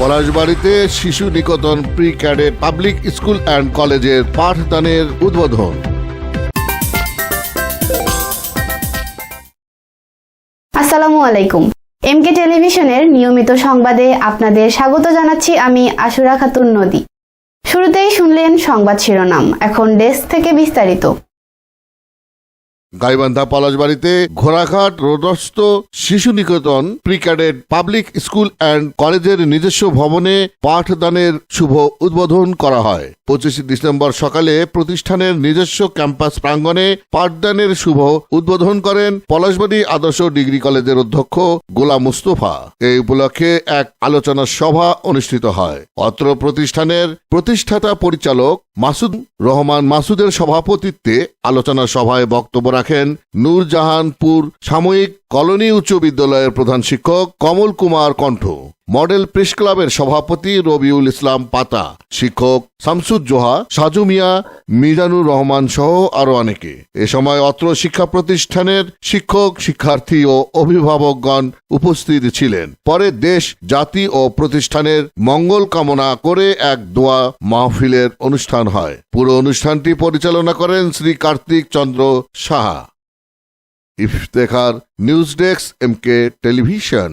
পলাশবাড়িতে Shishu Niketan pre cadet public school and কলেজের পাঠদানের উদ্বোধন। আসসালামু আলাইকুম। এমকে টেলিভিশনের নিয়মিত সংবাদে আপনাদের স্বাগত জানাচ্ছি আমি আশুরা খাতুন নদী। শুরুতেই শুনলেন সংবাদ শিরোনাম, এখন ডেস্ক থেকে বিস্তারিত। গাইবান্ধা পলাশবাড়িতে ঘোড়াঘাট রোডস্থ Shishu Niketan pre cadet public school and কলেজের নিজস্ব ভবনে পাঠদানের শুভ উদ্বোধন করা হয়। পঁচিশে ডিসেম্বর সকালে প্রতিষ্ঠানের নিজস্ব ক্যাম্পাস প্রাঙ্গণে পাঠদানের শুভ উদ্বোধন করেন পলাশবাড়ি আদর্শ ডিগ্রি কলেজের অধ্যক্ষ গোলাম মুস্তফা। এই উপলক্ষে এক আলোচনা সভা অনুষ্ঠিত হয়। অত্র প্রতিষ্ঠানের প্রতিষ্ঠাতা পরিচালক মাসুদ রহমান মাসুদের সভাপতিত্বে আলোচনা সভায় বক্তব্য রাখেন নূরজাহানপুর সাময়িক কলোনি উচ্চ বিদ্যালয়ের প্রধান শিক্ষক কমল কুমার কণ্ঠ। মডেল প্রেস ক্লাবের সভাপতি রবিউল ইসলাম পাতা, শিক্ষক শামসুজ্জোহা সাজু মিয়া, মিজানুর রহমান সহ আরও অনেকে। এ সময় অত্র শিক্ষা প্রতিষ্ঠানের শিক্ষক, শিক্ষার্থী ও অভিভাবকগণ উপস্থিত ছিলেন। পরে দেশ, জাতি ও প্রতিষ্ঠানের মঙ্গল কামনা করে এক দোয়া মাহফিলের অনুষ্ঠান হয়। পুরো অনুষ্ঠানটি পরিচালনা করেন Shri Kartik Chandra Saha. Iftekhar news desk M K television.